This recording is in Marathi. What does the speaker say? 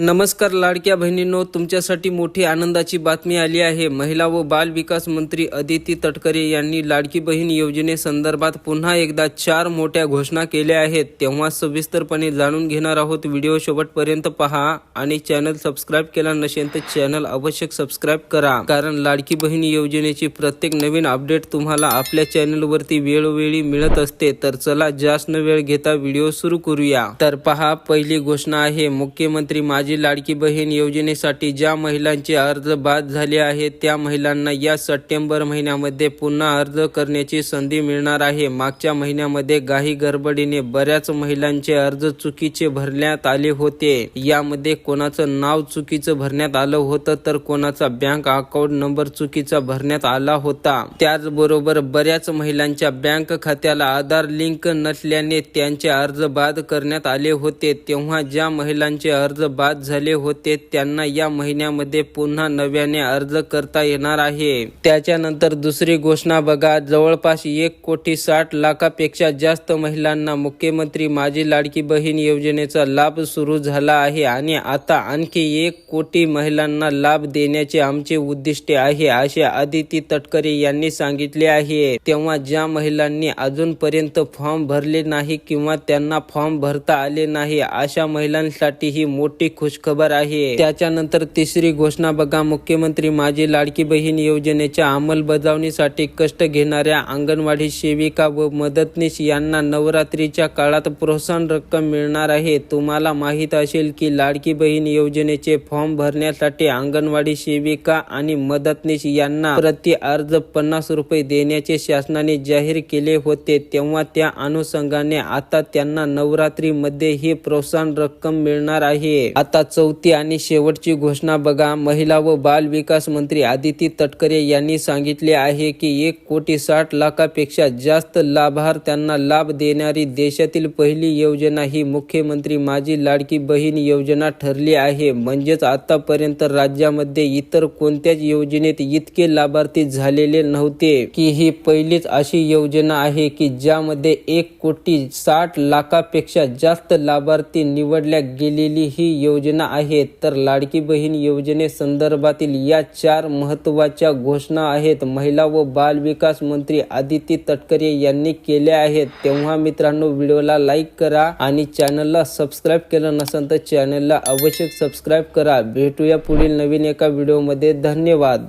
नमस्कार लाडक्या बहिणींनो तुमच्यासाठी मोठी आनंदाची बातमी आली आहे. महिला व बाल विकास मंत्री अदिती तटकरे यांनी लाडकी बहीण योजनेसंदर्भात पुन्हा एकदा चार मोठ्या घोषणा केल्या आहेत. तेव्हा सविस्तरपणे जाणून घेणार आहोत. व्हिडिओ शेवटपर्यंत पहा आणि चॅनल सबस्क्राईब केला नसेल तर चॅनल आवश्यक सबस्क्राईब करा. कारण लाडकी बहीण योजनेची प्रत्येक नवीन अपडेट तुम्हाला आपल्या चॅनलवरती वेळोवेळी मिळत असते. तर चला जास्त न वेळ घेता व्हिडिओ सुरू करूया. तर पहा पहिली घोषणा आहे. मुख्यमंत्री माझे माझी लाडकी बहीण योजनेसाठी ज्या महिलांचे अर्ज बाद झाले आहेत त्या महिलांना या सप्टेंबर महिन्यामध्ये पुन्हा अर्ज करण्याची संधी मिळणार आहे. मागच्या महिन्यामध्ये काही गडबडीने बऱ्याच महिलांचे अर्ज चुकीचे भरण्यात आले होते. यामध्ये कोणाचं नाव चुकीचं भरण्यात आलं होतं तर कोणाचा बँक अकाउंट नंबर चुकीचा भरण्यात आला होता. त्याचबरोबर बऱ्याच महिलांच्या बँक खात्याला आधार लिंक नसल्याने त्यांचे अर्ज बाद करण्यात आले होते. तेव्हा ज्या महिलांचे अर्ज बाद झाले होते त्यांना या महिन्यामध्ये पुन्हा नव्याने अर्ज करता येणार आहे. त्याच्यानंतर दुसरी घोषणा बघा. जवळपास एक कोटी साठ लाखापेक्षा जास्त महिलांना मुख्यमंत्री माझी लाडकी बहीण योजनेचा लाभ सुरू झाला आहे आणि आता आणखी एक कोटी महिलांना लाभ देण्याचे आमचे उद्दिष्ट आहे असे आदिती तटकरे यांनी सांगितले आहे. तेव्हा ज्या महिलांनी अजूनपर्यंत फॉर्म भरले नाही किंवा त्यांना फॉर्म भरता आले नाही अशा महिलांसाठी ही मोठी खुशखबर आहे. त्याच्यानंतर तिसरी घोषणा बघा. मुख्यमंत्री माझी लाडकी बहीण योजनेच्या अंमलबजावणीसाठी कष्ट घेणाऱ्या अंगणवाडी सेविका व मदतनीस यांना नवरात्रीच्या काळात प्रोत्साहन रक्कम मिळणार आहे. तुम्हाला माहीत असेल की लाडकी बहीण योजनेचे फॉर्म भरण्यासाठी अंगणवाडी सेविका आणि मदतनीस यांना प्रति अर्ज पन्नास रुपये देण्याचे शासनाने जाहीर केले होते. तेव्हा त्या अनुषंगाने आता त्यांना नवरात्रीमध्ये ही प्रोत्साहन रक्कम मिळणार आहे. आता चौथी आणि शेवटची घोषणा बघा. महिला व बाल विकास मंत्री आदिती तटकरे यांनी सांगितले आहे की एक कोटी साठ लाखापेक्षा जास्त लाभार्थ्यांना लाभ देणारी देशातील पहिली योजना ही मुख्यमंत्री माझी लाडकी बहीण योजना ठरली आहे. म्हणजेच आतापर्यंत राज्यामध्ये इतर कोणत्याच योजनेत इतके लाभार्थी झालेले नव्हते की ही पहिलीच अशी योजना आहे की ज्यामध्ये एक कोटी साठ लाखापेक्षा जास्त लाभार्थी निवडल्या गेलेली ही योजना योजना आहेत तर लाडकी बहीण योजनेसंदर्भातील या चार महत्त्वाच्या घोषणा आहेत. महिला व बाल विकास मंत्री आदिती तटकरे यांनी केल्या आहेत. तेव्हा मित्रांनो व्हिडिओला लाईक करा आणि चॅनलला सबस्क्राईब केलं नसेल तर चॅनलला आवश्यक सबस्क्राईब करा. भेटूया पुढील नवीन एका व्हिडिओमध्ये. धन्यवाद.